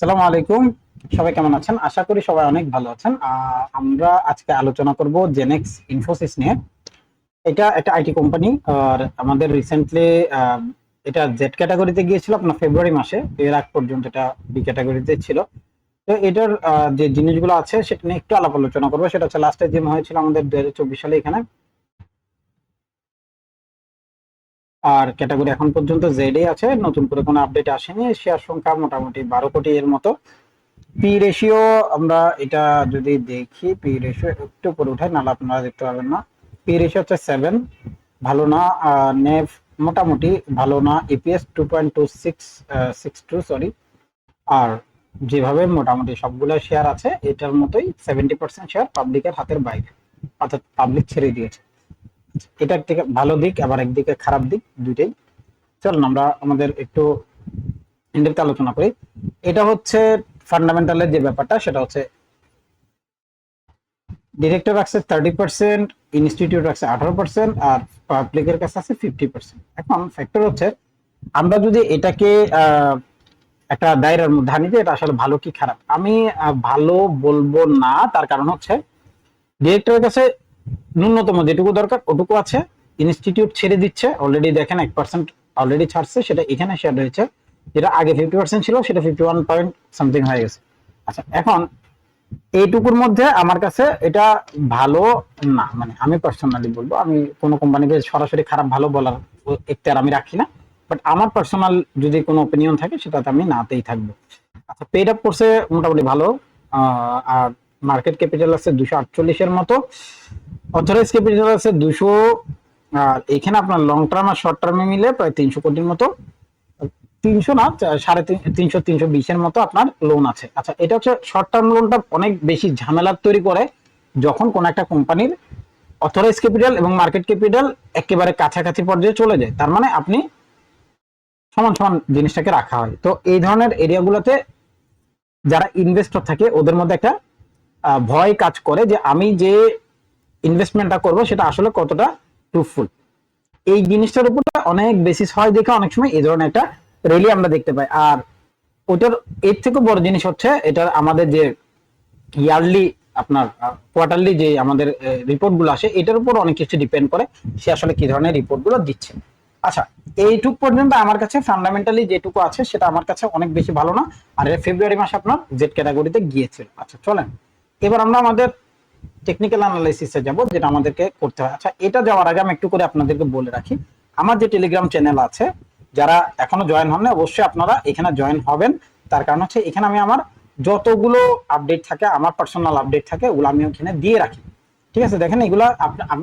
সালামু আলাইকুম। সবাই কেমন আছেন? আশা করি সবাই অনেক ভালো আছেন। আমরা আজকে আলোচনা করব জেনেক্স ইনফোসিস নিয়ে। এটা একটা আইটি কোম্পানি আর আমাদের রিসেন্টলি এটা জেড ক্যাটাগরিতে গিয়েছিল আপনার ফেব্রুয়ারি মাসে। এর আগ পর্যন্ত এটা বি ক্যাটাগরিতে ছিল। তো এটার যে জিনিসগুলো আছে সেটা নিয়ে একটু আলাপ আলোচনা করব। সেটা হচ্ছে লাস্টে যে হয়েছিল আমাদের দু হাজার চব্বিশ সালে এখানে। আর ক্যাটাগরি এখন পর্যন্ত জেডে আছে, নতুন করে কোনো আপডেট আসেনি শেয়ার সংখ্যা মোটামুটি বারো কোটি এর মতো। পি রেশিও আমরা এটা যদি দেখি পি রেশিও একটু উপরে উঠাই, নাহলে আপনারা দেখতে পাবেন না। পি রেশিও হচ্ছে সেভেন ভালো না নেভ মোটামুটি ভালো না EPS two point two six six two sorry আর যেভাবে মোটামুটি সবগুলো শেয়ার আছে, এটার মতোই সেভেন্টি পার্সেন্ট শেয়ার পাবলিকের হাতের বাইরে, অর্থাৎ পাবলিক ছেড়ে দিয়েছে। এটা একদিকে ভালো দিক, আবার একদিকে খারাপ দিক দুইটাই। চলুন, আমরা আমাদের একটু ইন্ডেপথ আলোচনা করি। এটা হচ্ছে ফান্ডামেন্টালের যে ব্যাপারটা, সেটা হচ্ছে ডিরেক্টর রাখছে থার্টি পার্সেন্ট ইনস্টিটিউট রাখছে আঠারো পার্সেন্ট আর পাবলিকের কাছে আছে ফিফটি পার্সেন্ট এখন ফ্যাক্টর হচ্ছে, আমরা যদি এটাকে একটা দায়রার মধ্যে আনি যে এটা আসলে ভালো কি খারাপ? আমি ভালো বলব না, তার কারণ হচ্ছে ডিরেক্টরের কাছে ন্যূনতম যেটুকু দরকার, ওটুকু আছে। ইনস্টিটিউট ছেড়ে দিচ্ছে। অলরেডি দেখেন, এক পার্সেন্ট অলরেডি ছাড়ছে, সেটা এখানে শেয়ার রয়েছে যেটা আগে ফিফটি পার্সেন্ট ছিল, সেটা ফিফটি ওয়ান পয়েন্ট সামথিং হয়ে গেছে। আচ্ছা এখন এইটুকুর মধ্যে আমার কাছে এটা ভালো না। মানে আমি পার্সোনালি বলব, আমি কোনো কোম্পানিকে সরাসরি খারাপ ভালো বলার এখতিয়ার আমি রাখি না। বাট আমার পার্সোনাল যদি কোনো ওপিনিয়ন থাকে, সেটাতে আমি নাতেই থাকব। আচ্ছা পেড আপ করছে মোটামুটি ভালো। আর মার্কেট ক্যাপিটাল আছে দুশো আটচল্লিশের মতো। অথরাইজ ক্যাপিটাল আছে দুশো আর এখানে আপনার লং টার্ম আর শর্ট টার্মে মিলে প্রায় তিনশো কোটির মতো। তিনশো না সাড়ে তিন- তিনশো তিনশো বিশের মতো আপনার লোন আছে। আচ্ছা এটা হচ্ছে শর্ট টার্ম লোনটা অনেক বেশি ঝামেলা তৈরি করে যখন কোন একটা কোম্পানির অথরাইজ ক্যাপিটাল এবং মার্কেট ক্যাপিটাল একেবারে কাছাকাছি পর্যায়ে চলে যায়। তার মানে আপনি সমান সমান জিনিসটাকে রাখা হয়। তো এই ধরনের এরিয়াগুলোতে যারা ইনভেস্টর থাকে, ওদের মধ্যে একটা ভয় কাজ করে যে আমি যে ইনভেস্টমেন্টটা করব সেটা আসলে কতটা প্রুফফুল এই জিনিসটার উপর অনেক বেসিস হয় দেখে অনেক সময় এই ধরনের একটা রেলি আমরা দেখতে পাই। আর ওটার, এর থেকে বড় জিনিস হচ্ছে এটার আমাদের যে ইয়ারলি আপনার কোয়ার্টারলি যে আমাদের রিপোর্টগুলো আসে, এটার উপর অনেক কিছু ডিপেন্ড করে সে আসলে কি ধরনের রিপোর্টগুলো দিচ্ছে। আচ্ছা এইটুক পর্যন্ত আমার কাছে ফান্ডামেন্টালি যেটুকু আছে সেটা আমার কাছে অনেক বেশি ভালো না। আর ফেব্রুয়ারি মাসে আপনার জেড ক্যাটাগরিতে গিয়েছিল। আচ্ছা চলেন। এবার আমরা আমাদের টেকনিক্যাল অ্যানালাইসিসে যাব, যেটা আমাদেরকে করতে হয়। আচ্ছা এটা যাওয়ার আগে আমি একটু করে আপনাদেরকে বলে রাখি। আমার যে টেলিগ্রাম চ্যানেল আছে, যারা এখনও জয়েন হন না অবশ্যই আপনারা এখানে জয়েন হবেন। তার কারণ হচ্ছে, এখানে আমি আমার যতগুলো আপডেট থাকে, আমার পার্সোনাল আপডেট থাকে, ওগুলো আমি ওখানে দিয়ে রাখি। ঠিক আছে, দেখেন এগুলো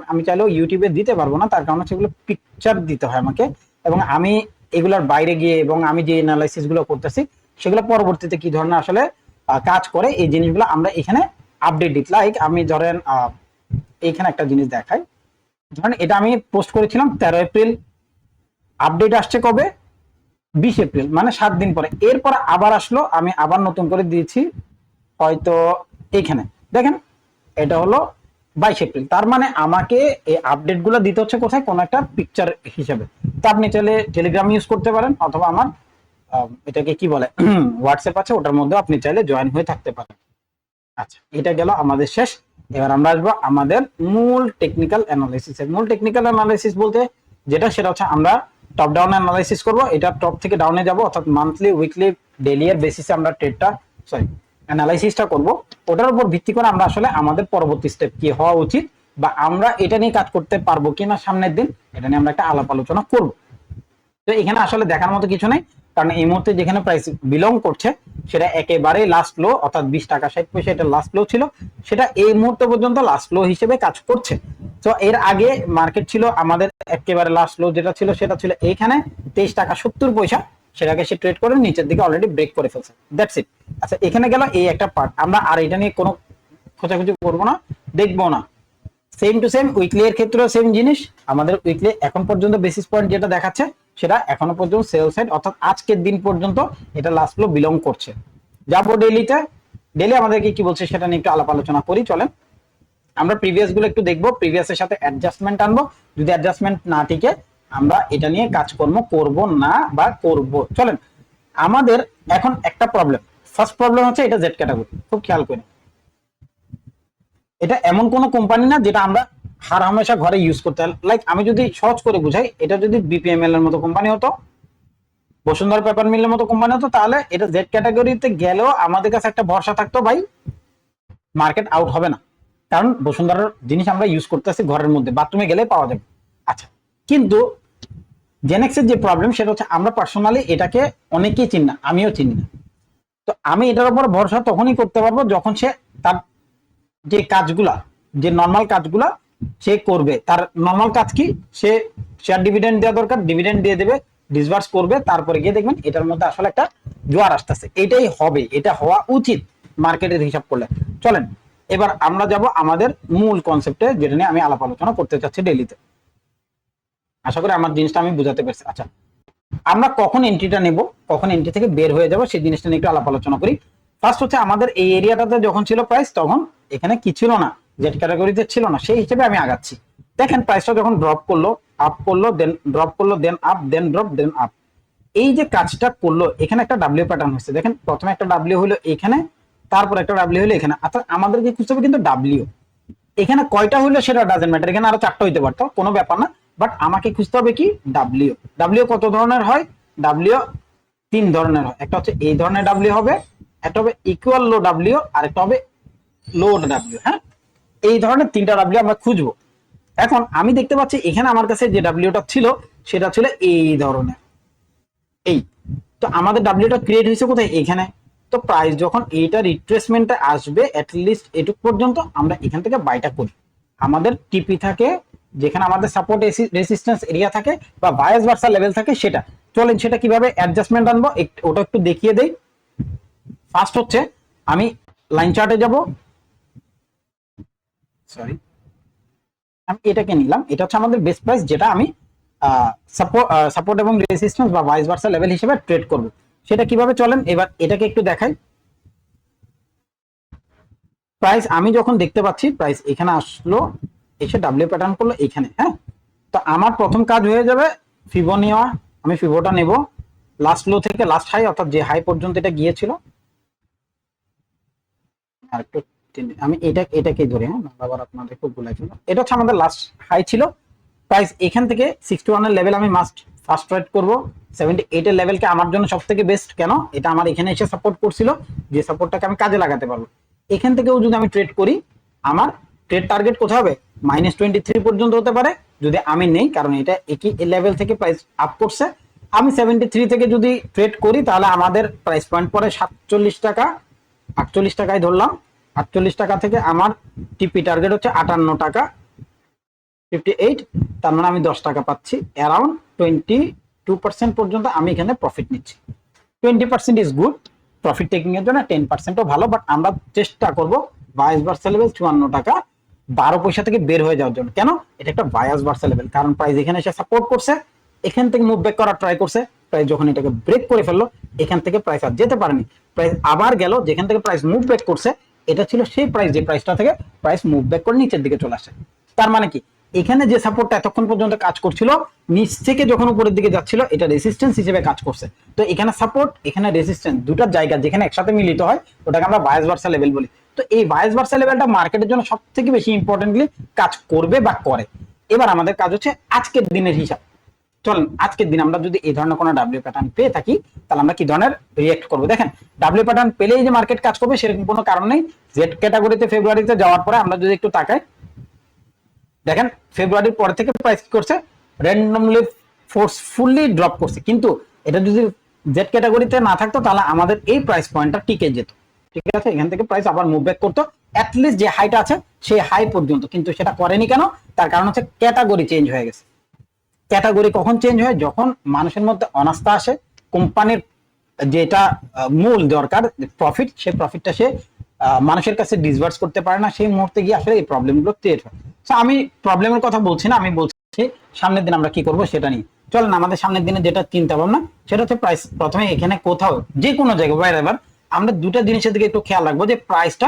আমি- চাইলেও ইউটিউবে দিতে পারব না, তার কারণ হচ্ছে এগুলো পিকচার দিতে হয় আমাকে। এবং আমি এগুলোর বাইরে গিয়ে এবং আমি যে অ্যানালাইসিসগুলো করতেছি, সেগুলো পরবর্তীতে কি ধরনের আসলে কাজ করে, এই জিনিসগুলো আমরা এখানে আপডেট দিই লাইক আমি ধরেন এইখানে একটা জিনিস দেখাই। ধরেন, এটা আমি পোস্ট করেছিলাম তেরো এপ্রিল। আপডেট আসছে কবে? বিশ এপ্রিল মানে সাত দিন পরে। এরপর আবার আসলো, আমি আবার নতুন করে দিয়েছি, হয়তো এখানে দেখেন, এটা হলো বাইশ এপ্রিল। তার মানে আমাকে এই আপডেটগুলো দিতে হচ্ছে কোথায়? কোন একটা পিকচার হিসেবে। তা আপনি চাইলে টেলিগ্রাম ইউজ করতে পারেন, অথবা আমার এটাকে কি বলে হোয়াটসঅ্যাপ আছে, ওটার মধ্যে আপনি চাইলে জয়েন হয়ে থাকতে পারেন। আচ্ছা এটা গেল আমাদের শেষ। এবার আমরা আসব আমাদের মূল টেকনিক্যাল অ্যানালাইসিস মূল টেকনিক্যাল অ্যানালাইসিস বলতে যেটা, সেটা হচ্ছে আমরা টপ ডাউন অ্যানালাইসিস করব। এটা টপ থেকে ডাউনে যাব, অর্থাৎ মান্থলি উইকলি ডেলি এর বেসিসে আমরা ট্রেডটা সরি অ্যানালাইসিসটা করব। ওটার উপর ভিত্তি করে আমরা আসলে আমাদের পরবর্তী স্টেপ কি হওয়া উচিত বা আমরা এটা নিয়ে কাজ করতে পারব কিনা সামনের দিন, এটা নিয়ে আমরা একটা আলাপ আলোচনা করব। তো এখানে আসলে দেখার মতো কিছু নেই। কারণ এই মুহূর্তে যেখানে প্রাইস বিলং করছে, সেটা একেবারে লাস্ট লো অর্থাৎ বিশ টাকা, ষাট পয়সা এটা লাস্ট লো ছিল, সেটা এই মুহূর্ত পর্যন্ত লাস্ট লো হিসেবে কাজ করছে। তো এর আগে মার্কেট ছিল আমাদের একেবারে লাস্ট লো যেটা ছিল, সেটা ছিল এইখানে তেইশ টাকা সত্তর পয়সা, সেটাকে সে ট্রেড করে নিচের দিকে অলরেডি ব্রেক করে ফেলছে। দ্যাটস ইট আচ্ছা এখানে গেল এই একটা পার্ট আমরা আর এটা নিয়ে কোনো খোঁজাখুঁজি করব না, দেখব না। সেম টু সেম উইকলি এর ক্ষেত্রেও সেম জিনিস। আমাদের উইকলি এখন পর্যন্ত বেসিস পয়েন্ট যেটা দেখাচ্ছে সেটা এখনও পর্যন্ত সেল সাইড অর্থাৎ আজকের দিন পর্যন্ত এটা লাস্ট লো বিলং করছে। যাব ডেলিতে ডেলি আমাদেরকে কি বলছে সেটা নিয়ে একটু আলাপ আলোচনা করি, চলেন। আমরা প্রিভিয়াসগুলো একটু দেখব প্রিভিয়াস এর সাথে অ্যাডজাস্টমেন্ট আনব। যদি অ্যাডজাস্টমেন্ট না টিকে, আমরা এটা নিয়ে কাজকর্ম করব না বা করব। চলেন, আমাদের এখন একটা প্রবলেম ফার্স্ট প্রবলেম হচ্ছে এটা জেড ক্যাটাগরি খুব খেয়াল করে। এটা এমন কোন কোম্পানি না যেটা আমরা হার হামেশা ঘরে ইউজ করতে লাইক আমি যদি সহজ করে বুঝাই, এটা যদি বিপিএমএল এর মতো কোম্পানি হতো, বসুন্ধরা পেপার মিলের মতো কোম্পানি হতো, তাহলে এটা জেড ক্যাটাগরিতে গেলেও আমাদের কাছে একটা ভরসা থাকতো, ভাই মার্কেট আউট হবে না। কারণ বসুন্ধরার জিনিস আমরা ইউজ করতেছি ঘরের মধ্যে বাথরুমে গেলে পাওয়া যাবে। আচ্ছা কিন্তু জেনেক্সের যে প্রবলেম সেটা হচ্ছে আমরা পার্সোনালি এটাকে অনেকেই চিনি না, আমিও চিনি না। তো আমি এটার উপর ভরসা তখনই করতে পারব যখন সে তার যে কাজগুলা, যে নর্মাল কাজগুলা সে করবে। তার নর্মাল কাজ কি? সে শেয়ার ডিভিডেন্ড দেওয়া দরকার ডিভিডেন্ড দিয়ে দেবে ডিসবার্স করবে, তারপরে গিয়ে দেখবেন এটার মধ্যে আসলে একটা জোয়ার আসতেছে। এটাই হবে, এটা হওয়া উচিত মার্কেটের হিসাব করলে। চলেন, এবার আমরা যাব আমাদের মূল কনসেপ্টে যেটা নিয়ে আমি আলাপ আলোচনা করতে চাচ্ছি ডেলিতে আশা করি আমার জিনিসটা আমি বুঝাতে পেরেছি। আচ্ছা আমরা কখন এন্ট্রিটা নেব, কখন এন্ট্রি থেকে বের হয়ে যাব, সেই জিনিসটা নিয়ে একটু আলাপ আলোচনা করি। ফার্স্ট হচ্ছে আমাদের এই এরিয়াটাতে যখন ছিল প্রাইস তখন এখানে কি ছিল না? জেড ক্যাটাগরিতে ছিল না, সেই হিসেবে আমি আগাচ্ছি। দেখেন প্রাইসটা যখন ড্রপ করল আপ করল দেন ড্রপ করল then up then drop then up এই যে কাজটা করল, এখানে একটা ডাব্লিউ প্যাটার্ন হচ্ছে দেখেন, প্রথমে একটা ডাব্লিউ হলো এখানে, তারপর একটা ডাব্লিউ হলো এখানে। অর্থাৎ আমাদেরকে খুঁজতে হবে কিন্তু ডাব্লিউ এখানে কয়টা হলো সেটা ডাজেন্ট ম্যাটার এখানে আরও চারটা হইতে পারতো কোনো ব্যাপার না। বাট আমাকে খুঁজতে হবে কি? ডাব্লিউ ডাব্লিউ কত ধরনের হয়? ডাব্লিউ তিন ধরনের হয়। একটা হচ্ছে এই ধরনের ডাব্লিউ হবে, একটা হবে ইকুয়াল লো ডাব্লিউ আর একটা হবে লো ডাব্লিউ হ্যাঁ? এই ধরনের তিনটা ডাব্লিউ আমরা খুঁজবো। এখন আমি দেখতে পাচ্ছি এখানে আমার কাছে যে ডাব্লিউটা ছিল, সেটা ছিল এই ধরনের। এই। তো আমাদের ডাব্লিউটা ক্রিয়েট হয়েছে কোথায়? এখানে। তো প্রাইস যখন এইটা রিট্রেসমেন্টে আসবে লিস্ট এটুক পর্যন্ত আমরা এখান থেকে বাইটা করি। আমাদের টিপি থাকে, যেখানে আমাদের সাপোর্ট রেসিস্ট্যান্স এরিয়া থাকে, বা ভায়াস ভার্সা লেভেল থাকে, সেটা। চলেন সেটা কীভাবে অ্যাডজাস্টমেন্ট আনব ওটা একটু দেখিয়ে দেই। ফার্স্ট হচ্ছে, আমি লাইন চার্টে যাব। সরি আমি এটাকে নিলাম। এটা হচ্ছে আমাদের বেস্ট প্রাইস যেটা আমি সাপোর্ট এবং বা ভাইস ভার্সা লেভেল হিসেবে ট্রেড করব। সেটা কীভাবে চলেন? এবার এটাকে একটু দেখাই। প্রাইস আমি যখন দেখতে পাচ্ছি প্রাইস এখানে আসলো, এসে ডাব্লিউ প্যাটার্ন করল এখানে হ্যাঁ? তো আমার প্রথম কাজ হয়ে যাবে ফিবো নেওয়া। আমি ফিবোটা নেব। লাস্ট লো থেকে লাস্ট হাই অর্থাৎ যে হাই পর্যন্ত এটা গিয়েছিল। আর একটু আমি এটা ধরে হ্যাঁ? আবার আপনাদের খুব ফেলব এটা হচ্ছে আমাদের লাস্ট হাই ছিল। প্রাইস এখান থেকে লেভেল আমি মাস্ট ফার্স্ট এইটের লেভেলকে আমার জন্য বেস্ট কেন? এটা আমার এখানে এসে সাপোর্ট করছিল। যে সাপোর্টটাকে আমি কাজে লাগাতে পারব। এখান থেকেও যদি আমি ট্রেড করি, আমার ট্রেড টার্গেট কোথায় হবে? মাইনাস টোয়েন্টি থ্রি পর্যন্ত হতে পারে। যদি আমি নেই, কারণ এটা একই লেভেল থেকে প্রাইস আপ করছে। আমি সেভেন্টি থ্রি থেকে যদি ট্রেড করি, তাহলে আমাদের প্রাইস পয়েন্ট পরে সাতচল্লিশ টাকা। আটচল্লিশ টাকায় ধরলাম। আটচল্লিশ টাকা থেকে আমার টিপি টার্গেট হচ্ছে আটান্ন টাকা। ফিফটি এইট তার মানে আমি দশ টাকা পাচ্ছি। অ্যারাউন্ড টোয়েন্টি টু পার্সেন্ট পর্যন্ত আমি এখানে প্রফিট নিচ্ছি। Twenty percent is good profit taking এর জন্য টেন পার্সেন্টও ভালো বাট আমরা চেষ্টা করব বাইশ বার্সা লেভেল চুয়ান্ন টাকা বারো পয়সা থেকে বের হয়ে যাওয়ার জন্য। কেন? এটা একটা বায়াস বার্সা লেভেল কারণ প্রাইস এখানে এসে সাপোর্ট করছে, এখান থেকে মুভ ব্যাক করার ট্রাই করছে। প্রাইস যখন এটাকে ব্রেক করে ফেলল, এখান থেকে প্রাইস আর যেতে পারেনি। প্রাইস আবার গেল, যেখান থেকে প্রাইস মুভ ব্যাক করছে এটা ছিল সেই প্রাইস যে প্রাইসটা থেকে প্রাইস মুভ ব্যাক করে নিচের দিকে চলে আসে। তার মানে কি? এখানে যে সাপোর্টটা এতক্ষণ পর্যন্ত কাজ করছিল, নিচ থেকে যখন উপরের দিকে যাচ্ছিল, এটা রেসিস্ট্যান্স হিসেবে কাজ করছে। তো এখানে সাপোর্ট এখানে রেসিস্ট্যান্স দুটার জায়গা যেখানে একসাথে মিলিত হয়, ওটাকে আমরা বায়াস ভার্সা লেভেল বলি। তো এই বায়াস ভার্সা লেভেলটা মার্কেটের জন্য সব থেকে বেশি ইম্পর্টেন্টলি কাজ করবে বা করে। এবার আমাদের কাজ হচ্ছে আজকের দিনের হিসাব। চলেন, আজকের দিন আমরা যদি এই ধরনের কোনো ডাব্লিউ প্যাটার্ন পেয়ে থাকি, তাহলে আমরা কি ধরনের রিয়েক্ট করব? দেখেন ডাব্লিউ প্যাটার্ন পেলেই যে মার্কেট কাজ করবে, সেরকম কোনো কারণ নেই। জেড ক্যাটাগরিতে ফেব্রুয়ারিতে যাওয়ার পরে আমরা যদি একটু তাকাই, দেখেন ফেব্রুয়ারির পর থেকে প্রাইস কি করছে? র্যান্ডমলি ফোর্সফুলি ড্রপ করছে। কিন্তু এটা যদি জেড ক্যাটাগরিতে না থাকতো, তাহলে আমাদের এই প্রাইস পয়েন্টটা টিকে যেত। ঠিক আছে? এখান থেকে প্রাইস আবার মুভ ব্যাক করতো। অ্যাটলিস্ট যে হাইটা আছে, সেই হাই পর্যন্ত। কিন্তু সেটা করেনি কেন? তার কারণ হচ্ছে ক্যাটাগরি চেঞ্জ হয়ে গেছে। ক্যাটাগরি কখন চেঞ্জ হয়? যখন মানুষের মধ্যে অনাস্থা আসে, কোম্পানির যেটা মূল দরকার প্রফিট সেই প্রফিটটা সে মানুষের কাছে ডিসবার্স করতে পারে না। সেই মুহূর্তে গিয়ে আসলে এই প্রবলেমগুলো ক্রিয়েট হয়। তো আমি প্রবলেমের কথা বলছি না, আমি বলছি সামনের দিন আমরা কি করব সেটা নিয়ে। চলেন, আমাদের সামনের দিনে যেটা চিন্তা ভাবনা, সেটা হচ্ছে প্রাইস প্রথমে এখানে কোথাও যে কোনো জায়গায় বাইরে আমরা দুটা জিনিসের দিকে একটু খেয়াল রাখব যে প্রাইসটা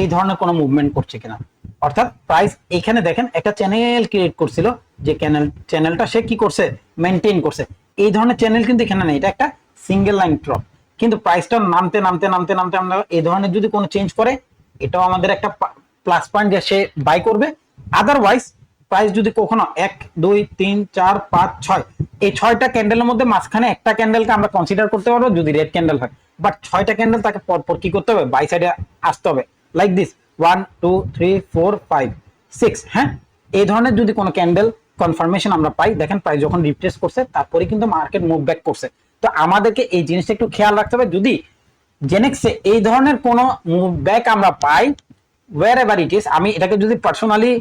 এই ধরনের কোনো মুভমেন্ট করছে কিনা। অর্থাৎ প্রাইস এখানে দেখেন একটা চ্যানেল ক্রিয়েট করছিল, যে চ্যানেল চ্যানেলটা সে কি করছে? মেনটেন করছে। এই ধরনের চ্যানেল কিন্তু এখানে নেই, এটা একটা সিঙ্গেল লাইন ড্রপ কিন্তু প্রাইসটা নামতে নামতে নামতে নামতে আমরা এই ধরনের যদি কোনো চেঞ্জ করে, এটাও আমাদের একটা প্লাস পয়েন্ট যে সে বাই করবে। আদারওয়াইজ প্রাইস যদি কখনো এক, দুই, তিন, চার, পাঁচ, ছয়, এই ছয়টা ক্যান্ডেলের মধ্যে মাঝখানে একটা ক্যান্ডেলকে আমরা কনসিডার করতে পারব যদি রেড ক্যান্ডেল হয়। বাট ছয়টা ক্যান্ডেল তাকে পরপর কি করতে হবে? বাই সাইডে আসতে হবে। Like this one two three four five six হ্যাঁ? এই ধরনের যদি কোনো ক্যান্ডেল কনফার্মেশন আমরা পাই, দেখেন প্রাইস যখন রিপ্লেস করছে তারপরে কিন্তু মার্কেট মুভ ব্যাক করছে। তো আমাদেরকে এই জিনিসটা একটু খেয়াল রাখতে হবে। যদি জেনেক্সে এই ধরনের কোনো মুভ ব্যাক আমরা পাই ওয়ার এভার ইট ইস আমি এটাকে যদি পার্সোনালি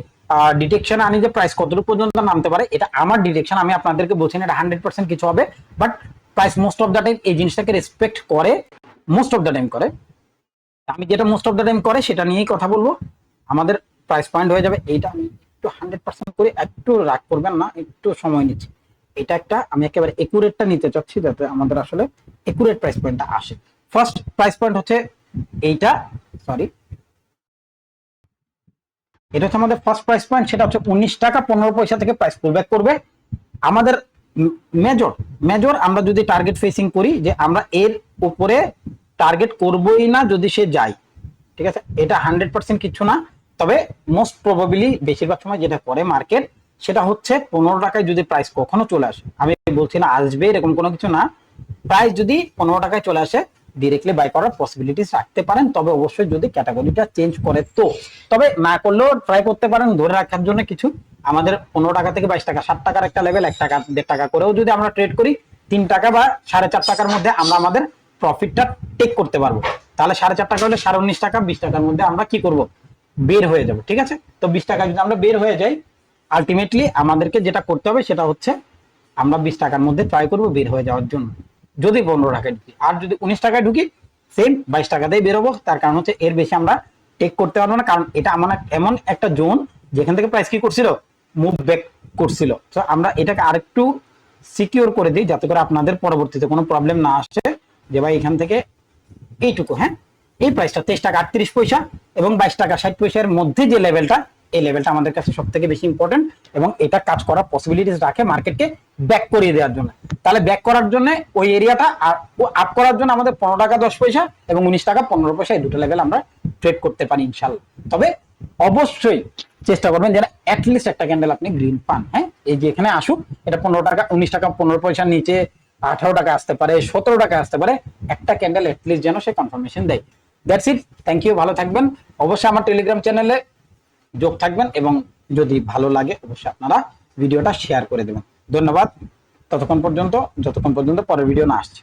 ডিটেকশন আনি যে প্রাইস কতটুকু পর্যন্ত নামতে পারে, এটা আমার ডিটেকশন আমি আপনাদেরকে বলছি না, এটা হান্ড্রেড পার্সেন্ট কিছু হবে but price most of the time এই জিনিসটাকে রেসপেক্ট করে মোস্ট অফ দ্য টাইম করে। আমি যেটা মোস্ট অফ দ্য টাইম করে সেটা নিয়েই কথা বলব। আমাদের প্রাইস পয়েন্ট হয়ে যাবে। এইটা আমি একটু হান্ড্রেড পার্সেন্ট করে একটু রাগ করবেন না, একটু সময় নিচ্ছি। এটা একটা আমি একেবারে একুরেটটা নিতে চাচ্ছি যাতে আমাদের আসলে একুরেট প্রাইস পয়েন্টটা আসে। ফার্স্ট প্রাইস পয়েন্ট হচ্ছে এইটা সরি এটা হচ্ছে আমাদের ফার্স্ট প্রাইস পয়েন্ট সেটা হচ্ছে উনিশ টাকা, পনেরো পয়সা থেকে প্রাইস পুলব্যাক করবে। আমাদের মেজর মেজর আমরা যদি টার্গেট ফেসিং করি যে আমরা এর উপরে টার্গেট করবই না যদি সে যায়। ঠিক আছে? এটা হান্ড্রেড পার্সেন্ট কিছু না। তবে মোস্ট প্রবাবলি বেশিরভাগ সময় যেটা করে মার্কেট সেটা হচ্ছে পনেরো টাকায় যদি প্রাইস কখনো চলে আসে। আমি বলছি না আসবে এরকম কোনো কিছু না। প্রাইস যদি পনেরো টাকায় চলে আসে ডিরেক্টলি বাই করার পসিবিলিটিস রাখতে পারেন। তবে অবশ্যই যদি ক্যাটাগরিটা চেঞ্জ করে তো। তবে না করলেও ট্রাই করতে পারেন, ধরে রাখার জন্য কিছু। আমাদের পনেরো টাকা থেকে বাইশ টাকা, ষাট টাকার একটা লেভেল এক টাকা, দেড় টাকা করেও যদি আমরা ট্রেড করি, তিন টাকা বা সাড়ে চার টাকার মধ্যে আমরা আমাদের প্রফিটটা টেক করতে পারব। তাহলে সাড়ে চার টাকা হলে সাড়ে উনিশ টাকা, বিশ টাকার মধ্যে আমরা কি করব? বের হয়ে যাব, ঠিক আছে? তো বিশ টাকা যদি আমরা বের হয়ে যাই আলটিমেটলি আমাদেরকে যেটা করতে হবে সেটা হচ্ছে আমরা বিশ টাকার মধ্যে ট্রাই করব বের হয়ে যাওয়ার জন্য। যদি পনেরো টাকায় ঢুকি, আর যদি উনিশ টাকায় ঢুকি সেম বাইশ টাকাতেই বেরোবো তার কারণ হচ্ছে এর বেশি আমরা টেক করতে পারব না, কারণ এটা আমার এমন একটা জোন যেখান থেকে প্রাইস কি করছিল? মুভ ব্যাক করছিল। তো আমরা এটাকে আরেকটু সিকিউর করে দিই, যাতে করে আপনাদের পরবর্তীতে কোনো প্রবলেম না আসে। যে ভাই এখান থেকে এইটুকু হ্যাঁ? এই প্রাইসটা তেইশ টাকা আটত্রিশ পয়সা এবং বাইশ টাকা ষাট পয়সার মধ্যে যে লেভেলটা এই লেভেলটা আমাদের কাছে সব থেকে বেশি ইম্পর্টেন্ট এবং এটা কাজ করার পসিবিলিটিস রাখে মার্কেটকে ব্যাক করিয়ে দেওয়ার জন্য। তাহলে ব্যাক করার জন্য ওই এরিয়াটা আপ করার জন্য আমাদের পনেরো টাকা দশ পয়সা এবং উনিশ টাকা পনেরো পয়সা এই দুটো লেভেল আমরা ট্রেড করতে পারি ইনশাল্লাহ তবে অবশ্যই চেষ্টা করবেন যেন অ্যাটলিস্ট একটা ক্যান্ডেল আপনি গ্রিন পান হ্যাঁ? এই যে এখানে আসুক, এটা পনেরো টাকা, উনিশ টাকা, পনেরো পয়সার নিচে আঠারো টাকা আসতে পারে, সতেরো টাকা আসতে পারে, একটা ক্যান্ডেল অ্যাটলিস্ট যেন সে কনফার্মেশন দেয়। দ্যাটস ইট থ্যাংক ইউ ভালো থাকবেন। অবশ্যই আমার টেলিগ্রাম চ্যানেলে যোগ থাকবেন এবং যদি ভালো লাগে, অবশ্যই আপনারা ভিডিওটা শেয়ার করে দেবেন। ধন্যবাদ। ততক্ষণ পর্যন্ত, যতক্ষণ পর্যন্ত পরের ভিডিও না আসছে।